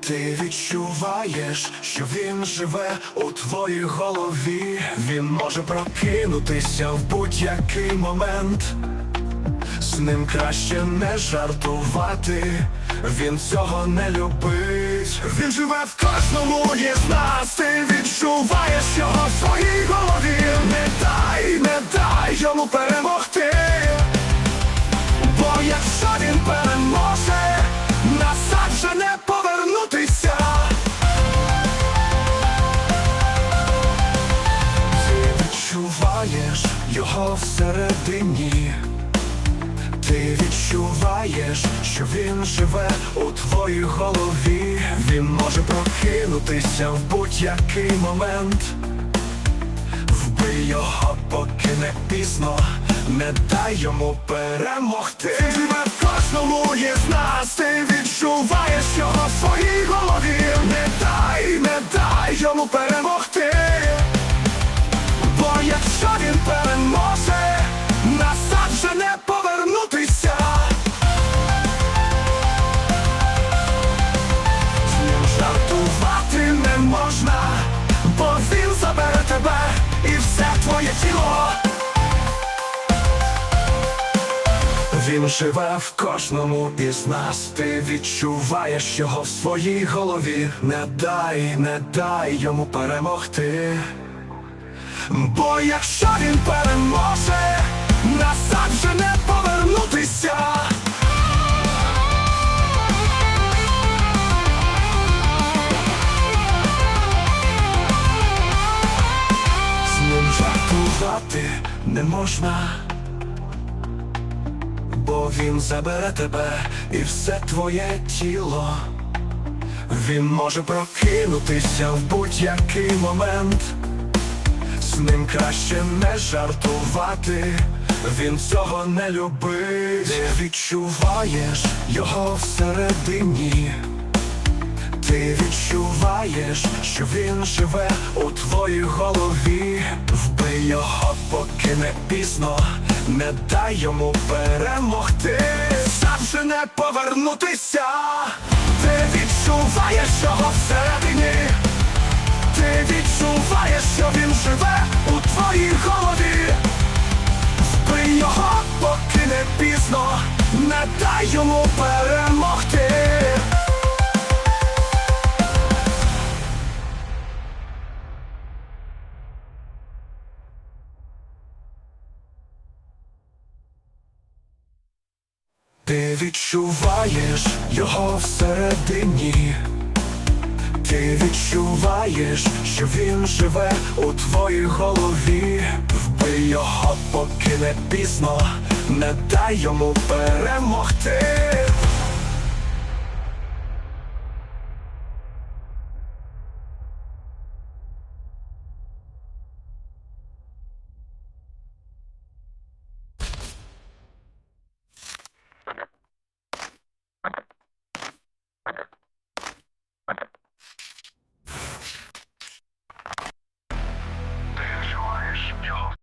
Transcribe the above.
Ти відчуваєш, що він живе у твоїй голові. Він може прокинутися в будь-який момент. З ним краще не жартувати, він цього не любить. Він живе в кожному із нас, ти відчуваєш його в своїй голові. Не дай, не дай йому перемогти. Відчуваєш його всередині. Ти відчуваєш, що він живе у твоїй голові. Він може прокинутися в будь-який момент. Вбий його, поки не пізно, не дай йому перемогти. Він живе в кожному із нас, ти відчуваєш його в своїй голові. Не дай, не дай йому перемогти. Він живе в кожному із нас, ти відчуваєш його в своїй голові. Не дай, не дай йому перемогти. Бо якщо він переможе, назад вже не повернутися. З ним жартувати не можна, бо він забере тебе і все твоє тіло. Він може прокинутися в будь-який момент. З ним краще не жартувати, він цього не любить. Ти відчуваєш його всередині. Ти що він живе у твоїй голові. Вбий його, поки не пізно, не дай йому перемогти. Же не повернутися. Ти відчуваєш його всередині. Ти відчуваєш, що він живе у твоїй голові. Вбий його, поки не пізно, не дай йому перемогти. Ти відчуваєш його всередині. Ти відчуваєш, що він живе у твоїй голові. Вбий його, поки не пізно, не дай йому перемогти.